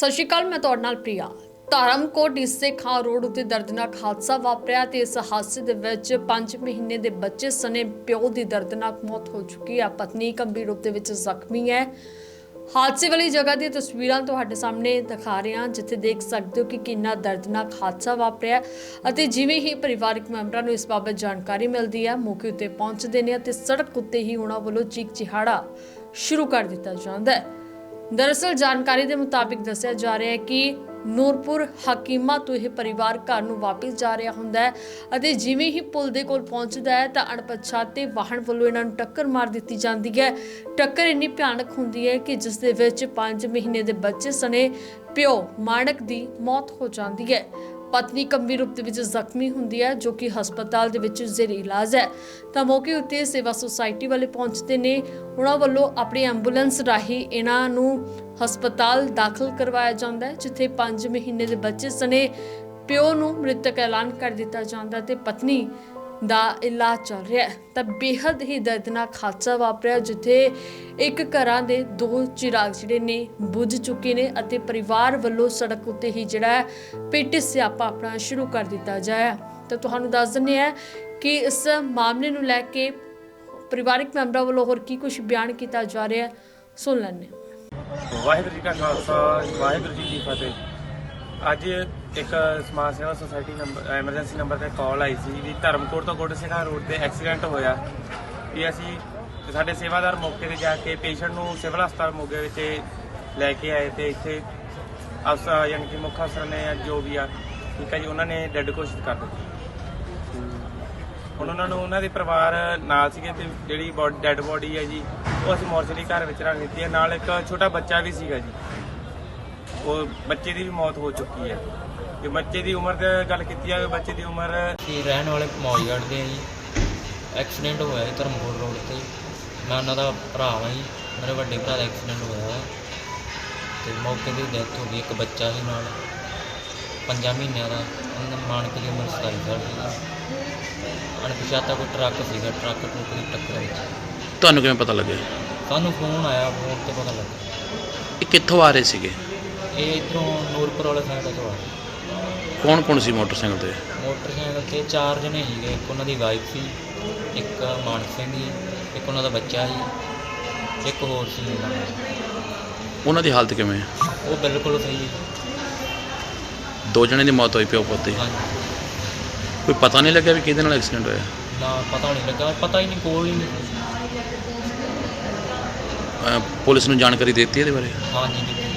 ਸਤਿ ਸ਼੍ਰੀ ਅਕਾਲ, ਮੈਂ ਤੁਹਾਡੇ ਨਾਲ ਪ੍ਰਿਆ। ਧਰਮਕੋਟ ਇਸੇ ਖਾਂ ਰੋਡ ਉਤੇ ਦਰਦਨਾਕ ਹਾਦਸਾ ਵਾਪਰਿਆ ਤੇ ਇਸ ਹਾਦਸੇ ਦੇ ਵਿੱਚ 5 ਮਹੀਨੇ ਦੇ ਬੱਚੇ ਸਣੇ ਪਿਓ ਦੀ ਦਰਦਨਾਕ ਮੌਤ ਹੋ ਚੁੱਕੀ ਹੈ। ਪਤਨੀ ਗੰਭੀਰ ਰੂਪ ਦੇ ਵਿੱਚ ਜ਼ਖਮੀ ਹੈ। ਹਾਦਸੇ ਵਾਲੀ ਜਗ੍ਹਾ ਦੀਆਂ ਤਸਵੀਰਾਂ ਤੁਹਾਡੇ ਸਾਹਮਣੇ ਦਿਖਾ ਰਹੇ ਹਾਂ, ਜਿੱਥੇ ਦੇਖ ਸਕਦੇ ਹੋ ਕਿ ਕਿੰਨਾ ਦਰਦਨਾਕ ਹਾਦਸਾ ਵਾਪਰਿਆ ਅਤੇ ਜਿਵੇਂ ਹੀ ਪਰਿਵਾਰਕ ਮੈਂਬਰਾਂ ਨੂੰ ਇਸ ਬਾਬਤ ਜਾਣਕਾਰੀ ਮਿਲਦੀ ਹੈ, ਮੌਕੇ ਉੱਤੇ ਪਹੁੰਚਦੇ ਨੇ ਅਤੇ ਸੜਕ ਉੱਤੇ ਹੀ ਉਹਨਾਂ ਵੱਲੋਂ ਚੀਕ ਚਿਹਾੜਾ ਸ਼ੁਰੂ ਕਰ ਦਿੱਤਾ ਜਾਂਦਾ ਹੈ। ਦਰਅਸਲ ਜਾਣਕਾਰੀ ਦੇ ਮੁਤਾਬਿਕ ਦੱਸਿਆ ਜਾ ਰਿਹਾ ਹੈ ਕਿ ਨੂਰਪੁਰ ਹਕੀਮਾ ਤੋਂ ਇਹ ਪਰਿਵਾਰ ਘਰ ਨੂੰ ਵਾਪਸ ਜਾ ਰਿਹਾ ਹੁੰਦਾ ਹੈ ਅਤੇ ਜਿਵੇਂ ਹੀ ਪੁਲ ਦੇ ਕੋਲ ਪਹੁੰਚਦਾ ਹੈ ਤਾਂ ਅਣਪਛਾਤੇ ਵਾਹਨ ਵੱਲੋਂ ਇਹਨਾਂ ਨੂੰ ਟੱਕਰ ਮਾਰ ਦਿੱਤੀ ਜਾਂਦੀ ਹੈ। ਟੱਕਰ ਇੰਨੀ ਭਿਆਨਕ ਹੁੰਦੀ ਹੈ ਕਿ ਜਿਸ ਦੇ ਵਿੱਚ 5 ਮਹੀਨੇ ਦੇ ਬੱਚੇ ਸਣੇ ਪਿਓ ਮਾਣਕ ਦੀ ਮੌਤ ਹੋ ਜਾਂਦੀ ਹੈ। ਪਤਨੀ ਗੰਭੀਰ ਰੂਪ ਦੇ ਵਿੱਚ ਜ਼ਖਮੀ ਹੁੰਦੀ ਹੈ, ਜੋ ਕਿ ਹਸਪਤਾਲ ਦੇ ਵਿੱਚ ਜ਼ੇਰੇ ਇਲਾਜ ਹੈ। ਤਾਂ ਮੌਕੇ ਉੱਤੇ ਸੇਵਾ ਸੁਸਾਇਟੀ ਵਾਲੇ ਪਹੁੰਚਦੇ ਨੇ। ਉਹਨਾਂ ਵੱਲੋਂ ਆਪਣੀ ਐਂਬੂਲੈਂਸ ਰਾਹੀਂ ਇਹਨਾਂ ਨੂੰ ਹਸਪਤਾਲ ਦਾਖਲ ਕਰਵਾਇਆ ਜਾਂਦਾ ਹੈ, ਜਿੱਥੇ 5 ਮਹੀਨੇ ਦੇ ਬੱਚੇ ਸਣੇ। ਪਿਓ ਨੂੰ ਮ੍ਰਿਤਕ ਐਲਾਨ ਕਰ ਦਿੱਤਾ ਜਾਂਦਾ ਹੈ ਤੇ ਪਤਨੀ ਦਾ ਇਲਾਜ ਚੱਲ ਰਿਹਾ ਹੈ। ਤਾਂ ਬੇहद ਹੀ ਦਰਦਨਾਕ ਹਾਦਸਾ ਵਾਪਰਿਆ, ਜਿੱਥੇ ਇੱਕ ਘਰਾਂ ਦੇ ਦੋ ਚਿਰਾਗ ਜਿਹੜੇ ਨੇ ਬੁੱਝ ਚੁੱਕੇ ਨੇ ਅਤੇ ਪਰਿਵਾਰ ਵੱਲੋਂ ਸੜਕ ਉੱਤੇ ਹੀ ਜਿਹੜਾ ਹੈ, ਪਿੱਟ ਸਿਆਪਾ ਆਪਣਾ ਸ਼ੁਰੂ ਕਰ ਦਿੱਤਾ ਜਾਇਆ ਤਾਂ ਤੁਹਾਨੂੰ ਦੱਸ ਦਿੰਦੇ ਆ ਕਿ ਇਸ ਮਾਮਲੇ ਨੂੰ ਲੈ ਕੇ ਪਰਿਵਾਰਕ ਮੈਂਬਰਾਂ ਵੱਲੋਂ ਹੋਰ ਕੀ ਕੁਝ ਬਿਆਨ ਕੀਤਾ ਜਾ ਰਿਹਾ ਹੈ, ਸੁਣ ਲੈਂਦੇ ਹਾਂ। ਵਾਹਿਗੁਰੂ ਜੀ ਕਾ ਖਾਲਸਾ, ਵਾਹਿਗੁਰੂ ਜੀ ਕੀ ਫਤਿਹ। ਅੱਜ ਇੱਕ ਸਮਾਜ ਸੇਵਾ ਸੁਸਾਇਟੀ ਨੰਬਰ ਐਮਰਜੈਂਸੀ ਨੰਬਰ ਤੇ ਕਾਲ ਆਈ ਸੀ ਵੀ ਧਰਮਕੋਟ ਤੋਂ ਗੋਟ ਸਿੰਘਾ ਰੋਡ ਤੇ ਐਕਸੀਡੈਂਟ ਹੋਇਆ। ਵੀ ਅਸੀਂ ਤੇ ਸਾਡੇ ਸੇਵਾਦਾਰ ਮੌਕੇ ਤੇ ਜਾ ਕੇ ਪੇਸ਼ੈਂਟ ਨੂੰ ਸਿਵਲ ਹਸਪਤਾਲ ਮੋਗੇ ਵਿੱਚ ਲੈ ਕੇ ਆਏ ਤੇ ਇੱਥੇ ਅਫਸਰ ਯਾਨੀ ਕਿ ਮੁੱਖ ਅਫਸਰ ਨੇ ਜੋ ਵੀ ਆ, ਠੀਕ ਹੈ ਜੀ, ਉਹਨਾਂ ਨੇ ਡੈੱਡ ਘੋਸ਼ਿਤ ਕਰ ਦਿੱਤੀ। ਹੁਣ ਉਹਨਾਂ ਨੂੰ ਉਹਨਾਂ ਦੇ ਪਰਿਵਾਰ ਨਾਲ ਸੀਗੇ ਤੇ ਜਿਹੜੀ ਡੈੱਡ ਬੋਡੀ ਹੈ ਜੀ, ਉਹ ਅਸੀਂ ਮੋਰਚਰੀ ਘਰ ਵਿੱਚ ਰੱਖ ਦਿੱਤੀ ਹੈ ਨਾਲ ਇੱਕ ਛੋਟਾ ਬੱਚਾ ਵੀ ਸੀਗਾ ਜੀ। ਉਹ ਬੱਚੇ ਦੀ ਵੀ ਮੌਤ ਹੋ ਚੁੱਕੀ ਹੈ। ਜੇ ਬੱਚੇ ਦੀ ਉਮਰ ਦੀ ਗੱਲ ਕੀਤੀ ਜਾਵੇ ਬੱਚੇ ਦੀ ਉਮਰ ਅਸੀਂ ਰਹਿਣ ਵਾਲੇ ਮੌਜਗੜ੍ਹ ਦੇ ਜੀ। ਐਕਸੀਡੈਂਟ ਹੋਇਆ ਜੀ ਧਰਮਪੁਰ ਰੋਡ ਤੇ। ਮੈਂ ਉਹਨਾਂ ਦਾ ਭਰਾ ਹਾਂ ਜੀ। ਮੇਰੇ ਵੱਡੇ ਭਰਾ ਦਾ ਐਕਸੀਡੈਂਟ ਹੋਇਆ ਹੈ। ਤੇ ਮੌਕੇ ਤੇ ਡੈਥ ਹੋ ਗਈ ਇੱਕ ਬੱਚਾ ਸੀ ਨਾਲ। ਪੰਜਾਂ ਮਹੀਨਿਆਂ ਦਾ। ਉਹਨਾਂ ਮਾਨਕ ਦੀ ਉਮਰ 27 ਸਾਲ ਸੀ। ਅਣਪਛਾਤਾ ਕੋਈ ਟਰੱਕ ਸੀਗਾ ਟਰੱਕ ਟਰੁੱਕ ਦੀ ਟੱਕਰ ਵਿੱਚ। ਤੁਹਾਨੂੰ ਕਿਵੇਂ ਪਤਾ ਲੱਗਿਆ? ਸਾਨੂੰ ਫੋਨ ਆਇਆ ਫੋਨ ਤੇ ਪਤਾ ਲੱਗਾ ਇਹ ਕਿੱਥੋਂ ਆ ਰਹੇ ਸੀਗੇ? ਇਹ ਇਧਰੋਂ ਨੂਰਪੁਰ ਵਾਲੇ ਸਾਈਡ ਤੋਂ ਆ ਕੌਣ ਕੌਣ ਸੀ ਮੋਟਰਸਾਈਕਲ ਤੇ? ਮੋਟਰਸਾਈਕਲ ਤੇ ਚਾਰ ਜਣੇ ਸੀਗੇ। ਇੱਕ ਉਹਨਾਂ ਦੀ ਵਾਈਫ ਸੀ ਇੱਕ ਮਾਨਕ ਸਿੰਘ ਸੀ ਇੱਕ ਉਹਨਾਂ ਦਾ ਬੱਚਾ ਸੀ ਇੱਕ ਹੋਰ ਸੀ ਉਹਨਾਂ ਦਾ। ਉਹਨਾਂ ਦੀ ਹਾਲਤ ਕਿਵੇਂ? ਹੈ ਉਹ ਬਿਲਕੁਲ ਸਹੀ ਦੋ ਜਣੇ ਦੀ ਮੌਤ ਹੋਈ ਪਿਓ ਪੁੱਤ ਦੀ। ਹਾਂਜੀ। ਕੋਈ ਪਤਾ ਨਹੀਂ ਲੱਗਿਆ ਵੀ ਕਿਹਦੇ ਨਾਲ ਐਕਸੀਡੈਂਟ ਹੋਇਆ? ਨਾ ਪਤਾ ਨਹੀਂ ਲੱਗਾ। ਪਤਾ ਹੀ ਨਹੀਂ ਹੀ ਨਹੀਂ। ਅਹ ਪੁਲਿਸ ਨੂੰ ਜਾਣਕਾਰੀ ਦੇ ਦਿੱਤੀ ਇਹਦੇ ਬਾਰੇ? ਹਾਂਜੀ ਜੀ